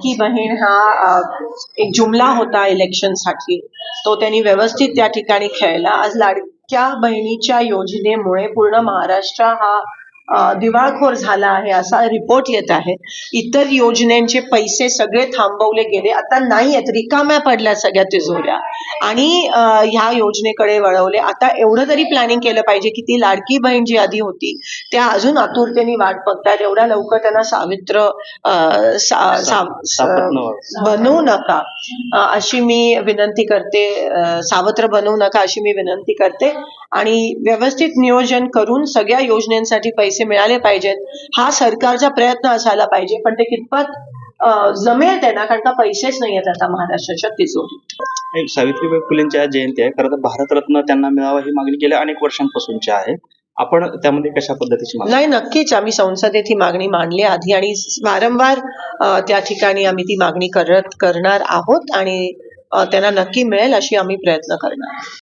लाडकी बहीण हा एक जुमला होता इलेक्शनसाठी. तो त्यांनी व्यवस्थित त्या ठिकाणी खेळला. आज लाडक्या बहिणीच्या योजनेमुळे पूर्ण महाराष्ट्र हा दिवाळखोर झाला आहे असा रिपोर्ट येत आहे. इतर योजनेचे पैसे सगळे थांबवले गेले. आता नाही आहेत रिकाम्या पडल्या सगळ्या तिजोऱ्या. आणि ह्या योजनेकडे वळवले. आता एवढं तरी प्लॅनिंग केलं पाहिजे की ती लाडकी बहीण जी आधी होती त्या अजून आतुरतेने वाट बघतात. एवढ्या लवकर त्यांना सावित्र सा- सा-. बनवू नका. अशी मी विनंती करते. सावत्र बनवू नका अशी मी विनंती करते. आणि व्यवस्थित नियोजन करून सगळ्या योजनेसाठी पैसे मिळाले पाहिजेत. हा सरकारचा प्रयत्न असायला पाहिजे पण ते कितपत जमेल त्यांना कारण का पैसेच नाही आहेत आता महाराष्ट्राच्या तिजोरीत. सावित्रीबाई फुलेंची आज जयंती आहे. खरं तर भारतरत्न त्यांना मिळावा ही मागणी गेल्या अनेक वर्षांपासूनची आहे. आपण त्यामध्ये कशा पद्धतीची नाही नक्कीच आम्ही संसदेत ही मागणी मांडली आधी आणि वारंवार त्या ठिकाणी आम्ही ती मागणी करत करणार आहोत आणि त्यांना नक्की मिळेल अशी आम्ही प्रयत्न करणार.